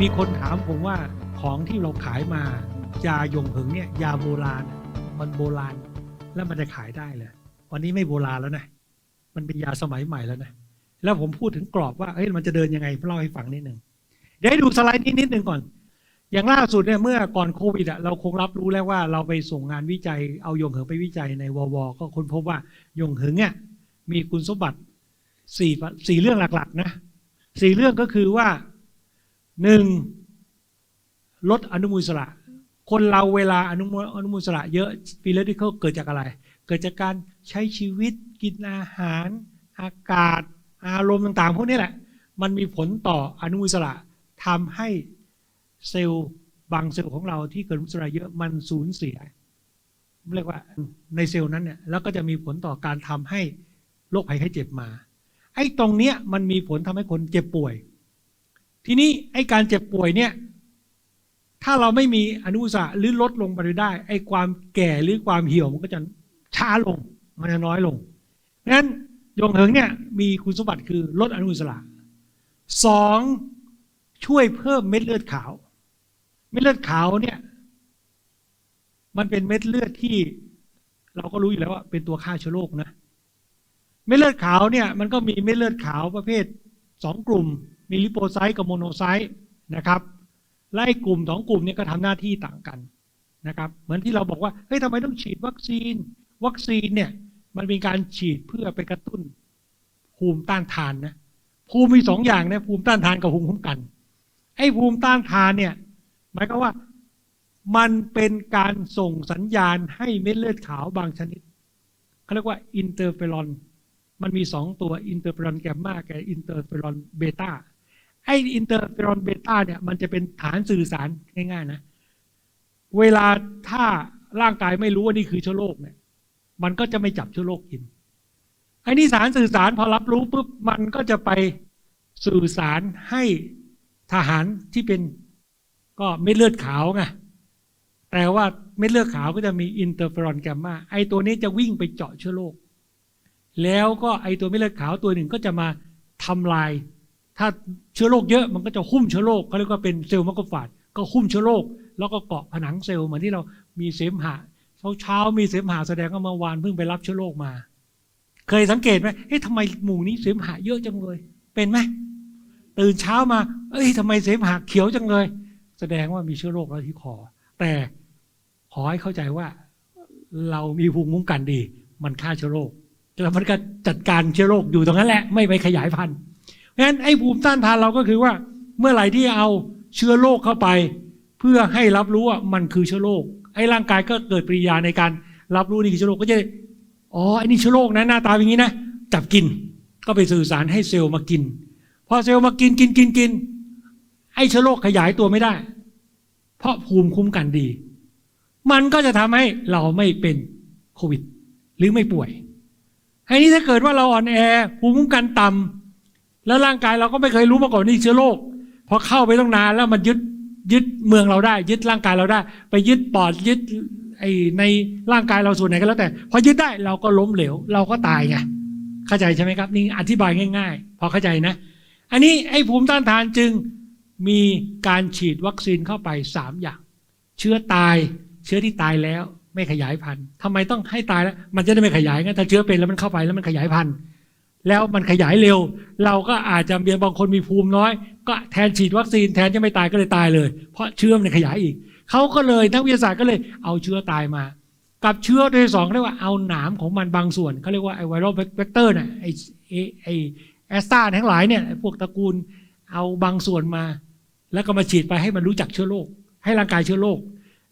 มีคนถามผมว่าของที่เราขายมายาหยงเหิงเนี่ยยาโบราณ มันโบราณแล้วมันจะขายได้เลยวันนี้ไม่โบราณแล้วนะ มันเป็นยาสมัยใหม่แล้วนะ แล้วผมพูดถึงกรอบว่าเอ้ยมันจะเดินยังไงเล่าให้ฟังนิดหนึ่งเดี๋ยวให้ดูสไลด์นี้นิดหนึ่งก่อน อย่างล่าสุดเนี่ยเมื่อก่อนโควิดอะเราคงรับรู้แล้วว่าเราไปส่งงานวิจัยเอายงเหิงไปวิจัยในววก็ค้นพบว่ายงเหิงเนี่ยมีคุณสมบัติสี่สี่เรื่องหลักๆนะสี่เรื่องก็คือว่า หนึ่งลดอนุมูลสระ คนเราเวลาอนุมูลอนุมูลสระเยอะฟีเลติเคิลเกิดจากอะไร เกิดจากการใช้ชีวิตกินอาหาร อากาศ อารมณ์ต่างๆ พวกนี้แหละ มันมีผลต่ออนุมูลสระทำให้เซลล์บางเซลล์ของเราที่เกิดอนุมูลสระเยอะมันสูญเสียเรียกว่าในเซลล์นั้นเนี่ยแล้วก็จะมีผลต่อการทำให้โรคภัยไข้เจ็บมาไอ้ตรงเนี้ยมันมีผลทำให้คนเจ็บป่วย ทีนี้ไอ้การเจ็บป่วยเนี่ย ถ้าเราไม่มีอนุสระหรือลดลงไปได้ ไอ้ความแก่หรือความเหี่ยวมันก็จะช้าลง มันจะน้อยลงงั้นยงเหิงเนี่ยมีคุณสมบัติคือลดอนุมูลอิสระสองช่วยเพิ่มเม็ดเลือดขาว เม็ดเลือดขาวเนี่ย มันเป็นเม็ดเลือดที่ เราก็รู้อยู่แล้วว่าเป็นตัวฆ่าเชื้อโรคนะ เม็ดเลือดขาวเนี่ย มันก็มีเม็ดเลือดขาวประเภทสองกลุ่ม มีลิโปไซต์กับโมโนไซต์นะครับและไอ้กลุ่มสองกลุ่มเนี่ยก็ทำหน้าที่ต่างกันนะครับ เหมือนที่เราบอกว่าเฮ้ยทำไมต้องฉีดวัคซีน วัคซีนเนี่ยมันเป็นการฉีดเพื่อไปกระตุ้นภูมิต้านทานนะภูมิมีสองอย่างนะภูมิต้านทานกับภูมิคุ้มกันไอ้ภูมิต้านทานเนี่ยหมายก็ว่ามันเป็นการส่งสัญญาณให้เม็ดเลือดขาวบางชนิดเขาเรียกว่าอินเตอร์เฟรอนมันมีสองตัวอินเตอร์เฟรอนแกมมากับอินเตอร์เฟรอนเบต้า ไออินเตอร์เฟรอนเบต้าเนี่ยมันจะเป็นฐานสื่อสารง่ายๆนะ เวลาถ้าร่างกายไม่รู้ว่านี่คือเชื้อโรคเนี่ย มันก็จะไม่จับเชื้อโรคกินไอ้นี่สารสื่อสารพอรับรู้ปุ๊บมันก็จะไปสื่อสารให้ทหารที่เป็นก็เม็ดเลือดขาวไงแต่ว่าเม็ดเลือดขาวก็จะมีอินเตอร์เฟรอนแกมมาไอตัวนี้จะวิ่งไปเจาะเชื้อโรคแล้วก็ไอตัวเม็ดเลือดขาวตัวหนึ่งก็จะมาทำลาย ถ้าเชื้อโรคเยอะมันก็จะหุ้มเชื้อโรคเขาเรียกว่าเป็นเซลล์มักกฟาดก็หุ้มเชื้อโรคแล้วก็เกาะผนังเซลล์เหมือนที่เรามีเสมหะเช้าเช้ามีเสมหะแสดงว่าเมื่อวานเพิ่งไปรับเชื้อโรคมา เคยสังเกตไหมเฮ้ยทำไมหมู่นี้เสมหะเยอะจังเลย เป็นไหมตื่นเช้ามา เอ้ยทำไมเสมหะเขียวจังเลย แสดงว่ามีเชื้อโรคแล้วที่คอแต่ขอให้เข้าใจว่า เรามีภูมิคุ้มกันดี มันฆ่าเชื้อโรคแล้วมันก็จัดการเชื้อโรคอยู่ตรงนั้นแหละ ไม่ไปขยายพันธุ์ เพราะฉะนั้นไอ้ภูมิต้านทานเราก็คือว่า เมื่อไหร่ที่เอาเชื้อโรคเข้าไป เพื่อให้รับรู้ว่ามันคือเชื้อโรคไอ้ร่างกายก็เกิดปริยาในการรับรู้นี่คือเชื้อโรคก็จะอ๋อไอ้นี่เชื้อโรคนะหน้าตาอย่างนี้นะจับกินก็ไปสื่อสารให้เซลล์มากิน พอเซลล์มากินกินกินกิน ไอ้เชื้อโรคขยายตัวไม่ได้ เพราะภูมิคุ้มกันดี มันก็จะทำให้เราไม่เป็นโควิด หรือไม่ป่วยไอ้นี้ถ้าเกิดว่าเราอ่อนแอภูมิคุ้มกันต่ำ แล้วร่างกายเราก็ไม่เคยรู้มาก่อนนี่เชื้อโรคพอเข้าไปต้องนานแล้วมันยึดยึดเมืองเราได้ ยึดร่างกายเราได้ ไปยึดปอดยึดไอในร่างกายเราส่วนไหนก็แล้วแต่ พอยึดได้เราก็ล้มเหลว เราก็ตายไงเข้าใจใช่ไหมครับ นี่อธิบายง่าย ๆ พอเข้าใจนะ อันนี้ไอ้ภูมิต้านทานจึงมีการฉีดวัคซีนเข้าไปสามอย่าง เชื้อตาย เชื้อที่ตายแล้วไม่ขยายพันธุ์ทำไมต้องให้ตายแล้ว มันจะได้ไม่ขยายงั้นถ้าเชื้อเป็นแล้วมันเข้าไปแล้วมันขยายพันธุ์ แล้วมันขยายเร็ว เราก็อาจจะมีบางคนมีภูมิน้อย ก็แทนฉีดวัคซีนแทนจะไม่ตายก็เลยตายเลย เพราะเชื้อมันขยายอีกเขาก็เลยนักวิทยาศาสตร์ก็เลยเอาเชื้อตายมา กับเชื้อโดยสองเรียกว่าเอาหนามของมันบางส่วนเขาเรียกว่าไอไวรัลเวกเตอร์น่ะไอไอแอสตาทั้งหลายเนี่ยพวกตระกูลเอาบางส่วนมา แล้วก็มาฉีดไปให้มันรู้จักเชื้อโรคให้ร่างกายเชื้อโรค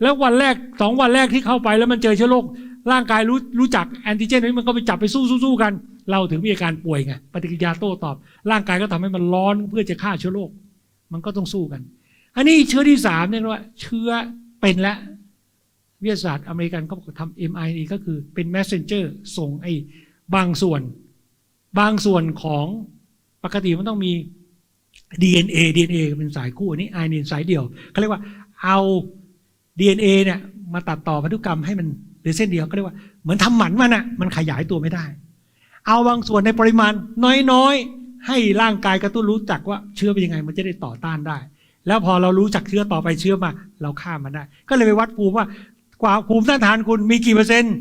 แล้ววันแรกสองวันแรกที่เข้าไปแล้วมันเจอเชื้อโรคร่างกายรู้รู้จักแอนติเจนนี้มันก็ไปจับไปสู้สู้กัน เราถึงมีอาการป่วยไงปฏิกิริยาโต้ตอบ ร่างกายก็ทำให้มันร้อนเพื่อจะฆ่าเชื้อโรคมันก็ต้องสู้กัน อันนี้เชื้อที่สามเนี่ยว่าเชื้อเป็นและวิทยาศาสตร์อเมริกันก็ทำ mRNA ก็คือเป็น messenger ส่งไอ้บางส่วน บางส่วนของปกติมันต้องมี DNA DNA เป็นสายคู่อันนี้ RNA สายเดี่ยวเขาเรียกว่าเอา DNA เนี่ยมาตัดต่อพันธุกรรมให้มันหรือเส้นเดียวก็เรียกว่าเหมือนทำหมันมันอะมันขยายตัวไม่ได้ เอาบางส่วนในปริมาณน้อยๆ ให้ร่างกายกระตุ้นรู้จักว่าเชื้อเป็นยังไงมันจะได้ต่อต้านได้ แล้วพอเรารู้จักเชื้อต่อไปเชื้อมา เราฆ่ามันได้ ก็เลยไปวัดภูมิว่ากว่าภูมิต้านทานคุณมีกี่เปอร์เซ็นต์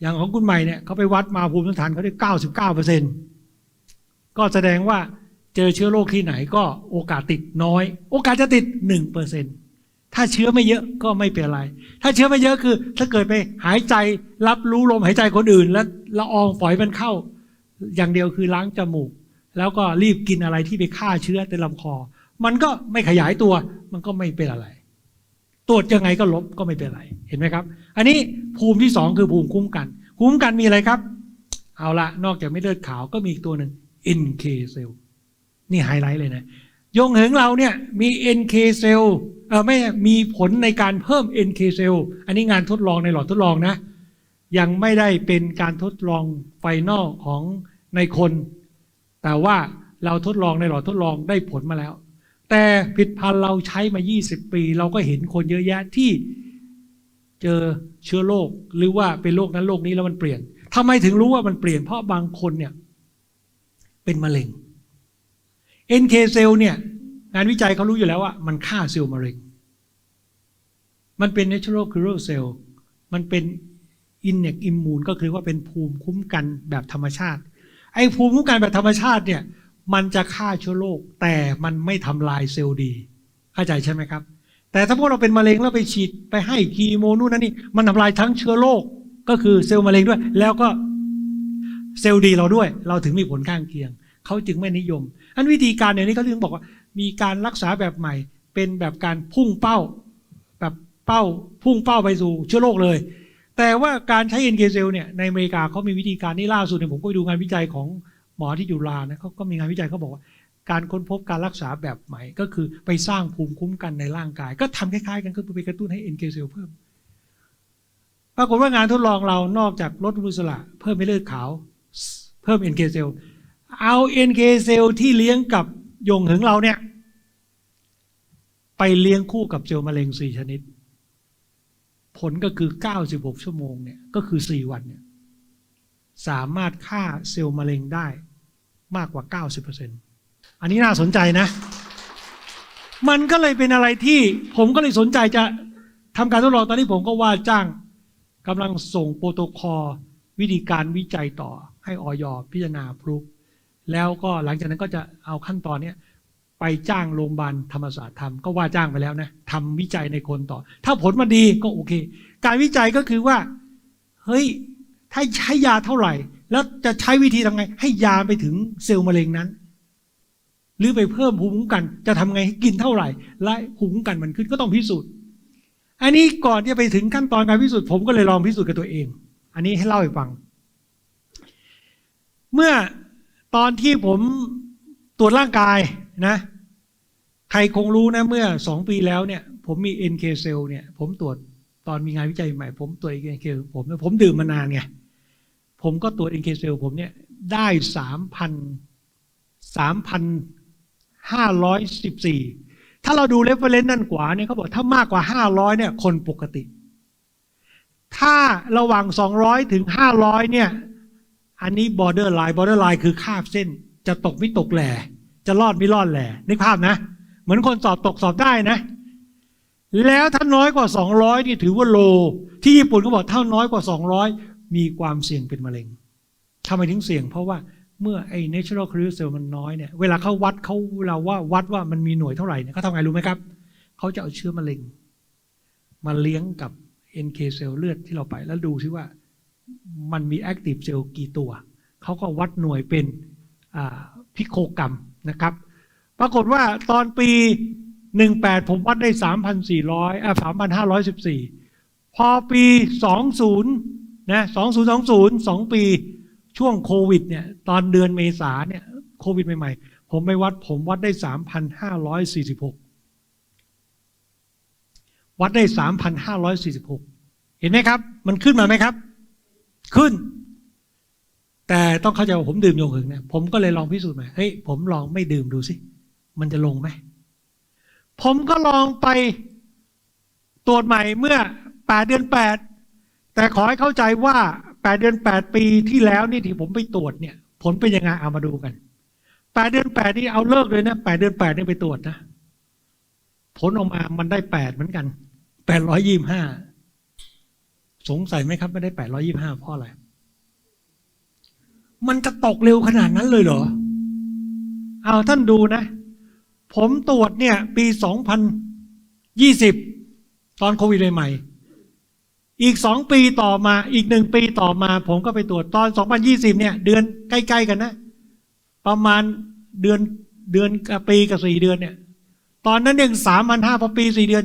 อย่างของคุณใหม่เนี่ยเขาไปวัดมาภูมิต้านทานเขาได้เก้าสิบเก้าเปอร์เซ็นต์ก็แสดงว่าเจอเชื้อโรคที่ไหนก็โอกาสติดน้อย โอกาสจะติดหนึ่งเปอร์เซ็นต์ ถ้าเชื้อไม่เยอะก็ไม่เป็นไร ถ้าเชื้อไม่เยอะคือ ถ้าเกิดไปหายใจรับรู้ลมหายใจคนอื่น แล้วละอองฝอยมันเข้า อย่างเดียวคือล้างจมูก แล้วก็รีบกินอะไรที่ไปฆ่าเชื้อในลำคอ มันก็ไม่ขยายตัว มันก็ไม่เป็นอะไร ตรวจยังไงก็ลบก็ไม่เป็นไร เห็นไหมครับ อันนี้ภูมิที่สองคือภูมิคุ้มกัน ภูมิคุ้มกันมีอะไรครับ เอาละนอกจากไม่เลือดขาวก็มีอีกตัวหนึ่ง NK cell นี่ไฮไลท์เลยนะ ยงเหิงเราเนี่ยมี NK cell เออไม่มีผลในการเพิ่ม NK cell อันนี้งานทดลองในหลอดทดลองนะ ยังไม่ได้เป็นการทดลองไฟนอลของในคน แต่ว่าเราทดลองในหลอดทดลองได้ผลมาแล้ว แต่ผลิดพันธุ์เราใช้มา 20 ปี เราก็เห็นคนเยอะแยะที่เจอเชื้อโรคหรือว่าเป็นโรคนั้นโรคนี้แล้วมันเปลี่ยนทำไมถึงรู้ว่ามันเปลี่ยนเพราะบางคนเนี่ยเป็นมะเร็ง NK เซลล์เนี่ยงานวิจัยเขารู้อยู่แล้วว่ามันฆ่าเซลล์มะเร็ง มันเป็น natural killer cell มันเป็น innate immune ก็คือว่าเป็นภูมิคุ้มกันแบบธรรมชาติ ไอ้ภูมิคุ้มกันแบบธรรมชาติเนี่ยมันจะฆ่าเชื้อโรคแต่มันไม่ทำลายเซลล์ดี เข้าใจใช่ไหมครับ แต่ถ้าพวกเราเป็นมะเร็งแล้วไปฉีดไปให้คีโมนู่นนั่นนี่มันทำลายทั้งเชื้อโรคก็คือเซลล์มะเร็งด้วย แล้วก็เซลล์ดีเราด้วย เราถึงมีผลข้างเคียง เขาจึงไม่นิยม อันวิธีการเดี๋ยวนี้เขาถึงบอกว่า มีการรักษาแบบใหม่ เป็นแบบการพุ่งเป้า แบบเป้าพุ่งเป้าไปสู่เชื้อโรคเลย แต่ว่าการใช้ NK เซลเนี่ยในอเมริกาเขามีวิธีการนี่ล่าสุดเนี่ยผมก็ไปดูงานวิจัยของหมอที่จุฬานะเขาก็มีงานวิจัยเขาบอกว่า การค้นพบการรักษาแบบใหม่ ก็คือไปสร้างภูมิคุ้มกันในร่างกาย ก็ทำคล้ายๆ กันก็คือไปกระตุ้นให้ NK เซลเพิ่มปรากฏว่างานทดลองเรานอกจากลดมุสละเพิ่มไม่เลือดขาว เพิ่ม NK เซล เอา NK เซลล์ที่เลี้ยงกับยงหึงเราเนี่ย ไปเลี้ยงคู่กับเซลล์มะเร็งสี่ชนิด ผลก็คือ 96 ชั่วโมงเนี่ยก็คือ 4 วันเนี่ยสามารถฆ่าเซลล์มะเร็งได้มากกว่า 90%อันนี้น่าสนใจนะ มันก็เลยเป็นอะไรที่ผมก็เลยสนใจจะทำการทดลองตอนนี้ผมก็ว่าจ้างกำลังส่งโปรโตคอลวิธีการวิจัยต่อให้ออยพิจารณาพรูฟ แล้วก็หลังจากนั้นก็จะเอาขั้นตอนเนี้ยไปจ้างโรงพยาบาลธรรมศาสตร์ทำก็ว่าจ้างไปแล้วนะทำวิจัยในคนต่อ ถ้าผลมันดีก็โอเค การวิจัยก็คือว่า เฮ้ย ถ้าใช้ยาเท่าไหร่ แล้วจะใช้วิธีทำไง ให้ยาไปถึงเซลล์มะเร็งนั้น หรือไปเพิ่มภูมิคุ้มกัน จะทำไงให้กินเท่าไหร่ และภูมิคุ้มกันมันขึ้นก็ต้องพิสูจน์ อันนี้ก่อนที่จะไปถึงขั้นตอนการพิสูจน์ผมก็เลยลองพิสูจน์กับตัวเอง อันนี้ให้เล่าให้ฟัง เมื่อ ตอนที่ผมตรวจร่างกายนะ ใครคงรู้นะเมื่อสองปีแล้วเนี่ย ผมมี NK cell เนี่ย ผมตรวจตอนมีงานวิจัยใหม่ ผมตรวจ NK ผมผมดื่มมานานไง ผมก็ตรวจ NK cell ผมเนี่ย ได้สามพันสามพันห้าร้อยสิบสี่ถ้าเราดูเรฟเฟรนซ์นั่นขวาเนี่ยเขาบอกถ้ามากกว่าห้าร้อยเนี่ย คนปกติ ถ้าระหว่างสองร้อยถึงห้าร้อยเนี่ย อันนี้ border line border line คือคาบเส้น จะตกไม่ตกแหล่ จะรอดไม่รอดแหล่นึกภาพนะ เหมือนคนสอบตกสอบได้นะ แล้วถ้าน้อยกว่า 200นี่ถือว่าโล ที่ญี่ปุ่นเขาบอกถ้าน้อยกว่า 200 มีความเสี่ยงเป็นมะเร็งทำไมถึงเสี่ยง เพราะว่าเมื่อไอ้ natural killer cell มันน้อยเนี่ยเวลาเขาวัดเขาเวลาว่าวัดว่ามันมีหน่วยเท่าไหร่เนี่ยเขาทำไงรู้ไหมครับเขาจะเอาเชื้อมะเร็ง มาเลี้ยงกับ NK cell เลือดที่เราไปแล้วดูซิว่า มันมี active cell กี่ตัว เขาก็วัดหน่วยเป็นพิโคกรรมนะครับ ปรากฏว่าตอนปี 18 ผมวัดได้ 3,400อ่า3,514 พอปี 20 นะ 2020 2 ปีช่วงโควิดเนี่ย ตอนเดือนเมษาเนี่ย โควิดใหม่ๆ ผมไปวัดผมวัดได้ 3,546 วัดได้ 3,546 เห็นไหมครับ มันขึ้นมาไหมครับ ขึ้น แต่ต้องเข้าใจว่าผมดื่มโยงหึงเนี่ยผมก็เลยลองพิสูจน์ใหม่เฮ้ยผมลองไม่ดื่มดูสิ มันจะลงไหม ผมก็ลองไปตรวจใหม่เมื่อ8เดือน8แต่ขอให้เข้าใจว่า8เดือน8ปีที่แล้วนี่ที่ผมไปตรวจเนี่ย ผลเป็นยังไงเอามาดูกัน8เดือน8นี่เอาเลิกเลยนะ8เดือน8นี่ไปตรวจนะ ผลออกมามันได้แปดเหมือนกันแปดร้อยยี่ห้า สงสัยไหมครับไม่ได้แปดร้อยี่ห้าเพราะอะไร มันจะตกเร็วขนาดนั้นเลยเหรอ เอาท่านดูนะ ผมตรวจเนี่ย ปีสองพันยี่สิบตอนโควิดใหม่ๆอีกสองปีต่อมา อีกหนึ่งปีต่อมา ผมก็ไปตรวจตอนสองพันยี่สิบเนี่ย เดือนใกล้ๆกันนะ ประมาณเดือนเดือนกับปีกับสี่เดือนเนี่ย ตอนนั้นยังสามพันห้าพอปีสี่เดือน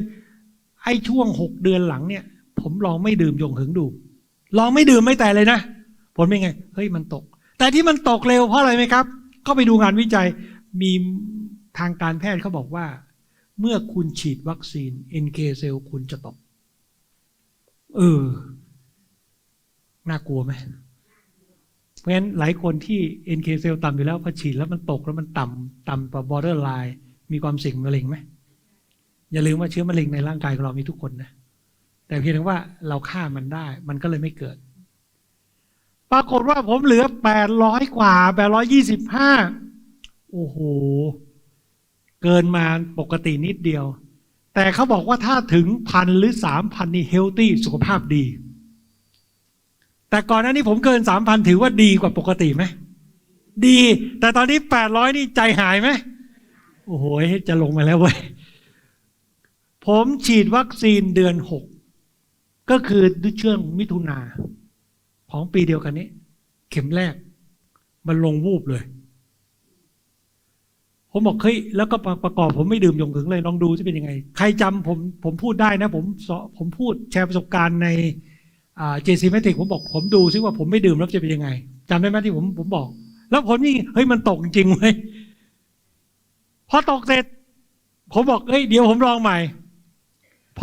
ไอ้ช่วงหกเดือนหลังเนี่ย ผมลองไม่ดื่มยงหึงดู ลองไม่ดื่มไม่แต่เลยนะ ผลเป็นไง เฮ้ยมันตก แต่ที่มันตกเร็วเพราะอะไรไหมครับ ก็ไปดูงานวิจัย มีทางการแพทย์เขาบอกว่า เมื่อคุณฉีดวัคซีน NK เซลล์คุณจะตก เออ น่ากลัวไหมเพราะฉะนั้นหลายคนที่ NK เซลล์ต่ำอยู่แล้วพอฉีดแล้วมันตกแล้วมันต่ำต่ำกว่า border line มีความเสี่ยงมะเร็งไหมอย่าลืมว่าเชื้อมะเร็งในร่างกายของเรามีทุกคนนะ แต่เพียงว่าเราฆ่ามันได้ มันก็เลยไม่เกิด ปรากฏว่าผมเหลือแปดร้อยกว่าแปดร้อยี่สิบห้าโอ้โห เกินมาปกตินิดเดียว แต่เขาบอกว่าถ้าถึงพันหรือสามพันนี่เฮลตี้สุขภาพดี แต่ก่อนหน้านี้ผมเกินสามพันถือว่าดีกว่าปกติไหมดี แต่ตอนนี้แปดร้อยนี่ใจหายไหมโอ้โหจะลงมาแล้วเว้ยผมฉีดวัคซีนเดือนหก ก็คือช่วงมิถุนาของปีเดียวกันนี้ เข็มแรก มันลงวูบเลย ผมบอกเฮ้ยแล้วก็ประกอบผมไม่ดื่มยงถึงเลยลองดูจะเป็นยังไง ใครจำผมผมพูดได้นะ ผมผมพูดแชร์ประสบการณ์ในเจซีเมติกผมบอกผมดูซิว่าผมไม่ดื่มแล้วจะเป็นยังไงจำได้ไหมที่ผมผมบอก แล้วผลนี่เฮ้ยมันตกจริงเว้ยพอตกเสร็จ ผมบอกเฮ้ยเดี๋ยวผมลองใหม่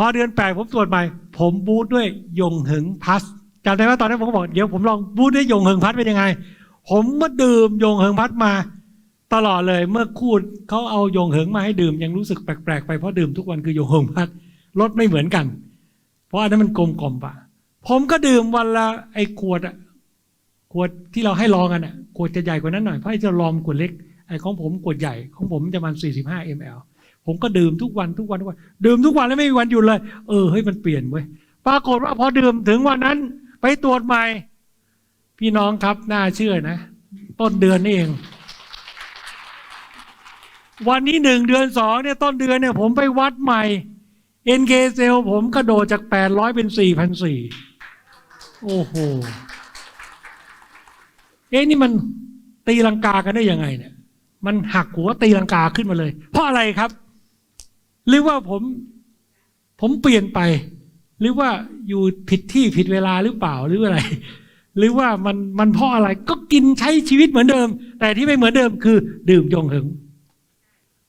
พอเดือนแปดผมตรวจใหม่ ผมบูทด้วยยงหึงพัสจำได้ว่าตอนนั้นผมก็บอกเดี๋ยวผมลองบูทด้วยยงหึงพัสเป็นยังไง ผมมาดื่มยงหึงพัสมา ตลอดเลยเมื่อคูดเขาเอายงเหิงมาให้ดื่มยังรู้สึกแปลกๆไปเพราะดื่มทุกวันคือยงเหิงพัดรสไม่เหมือนกัน เพราะอันนั้นมันกลมกล่อมปะผมก็ดื่มวันละไอ้ขวดอะขวดที่เราให้ลองกันอะขวดจะใหญ่กว่านั้นหน่อยเพราะไอ้จะลองขวดเล็กไอ้ของผมขวดใหญ่ของผมจะมัน45 ml ผมก็ดื่มทุกวันทุกวันทุกวัน ดื่มทุกวันแล้วไม่มีวันหยุดเลย เออเฮ้ยมันเปลี่ยนเว้ยปรากฏว่าพอดื่มถึงวันนั้น ไปตรวจใหม่ พี่น้องครับน่าเชื่อนะ ต้นเดือนนี่เอง วันนี้หนึ่งเดือนสองเนี่ยต้นเดือนเนี่ย ผมไปวัดใหม่ NK เซลผมกระโดดจากแปดร้อยเป็นสี่พันสี่โอ้โหเอ๊ะนี่มันตีลังกากันได้ยังไงเนี่ย มันหักหัวตีลังกาขึ้นมาเลย เพราะอะไรครับ หรือว่าผมผมเปลี่ยนไป หรือว่าอยู่ผิดที่ผิดเวลาหรือเปล่าหรืออะไร หรือว่ามันมันเพราะอะไรก็กินใช้ชีวิตเหมือนเดิม แต่ที่ไม่เหมือนเดิมคือ ดื่มยงหึง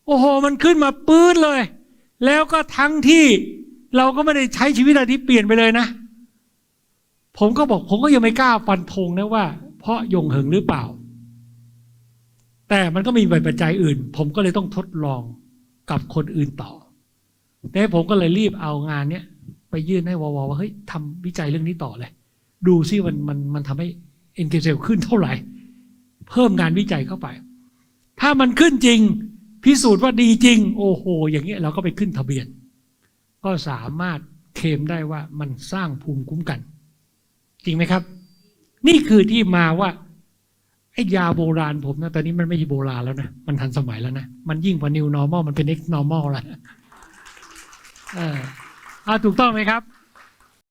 โอ้โห มันขึ้นมาปื้ดเลย แล้วก็ทั้งที่เราก็ไม่ได้ใช้ชีวิตอะไรที่เปลี่ยนไปเลยนะ ผมก็บอกผมก็ยังไม่กล้าฟันธงนะว่า เพราะยงเหิงหรือเปล่า แต่มันก็มีปัจจัยอื่น ผมก็เลยต้องทดลองกับคนอื่นต่อ แต่ผมก็เลยรีบเอางานเนี้ยไปยื่นให้วอวว่าเฮ้ยทำวิจัยเรื่องนี้ต่อเลย ดูซิมันมันมันทำให้เอ็นเกเซลขึ้นเท่าไหร่ เพิ่มงานวิจัยเข้าไป ถ้ามันขึ้นจริง พิสูจน์ว่าดีจริง โอ้โห อย่างเงี้ยเราก็ไปขึ้นทะเบียน ก็สามารถเคลมได้ว่ามันสร้างภูมิคุ้มกัน จริงไหมครับ นี่คือที่มาว่าไอ้ยาโบราณผมนะตอนนี้มันไม่ใช่โบราณแล้วนะ มันทันสมัยแล้วนะ มันยิ่งกว่า new normal มันเป็น next normal แล้ว อ่าถูกต้องไหมครับ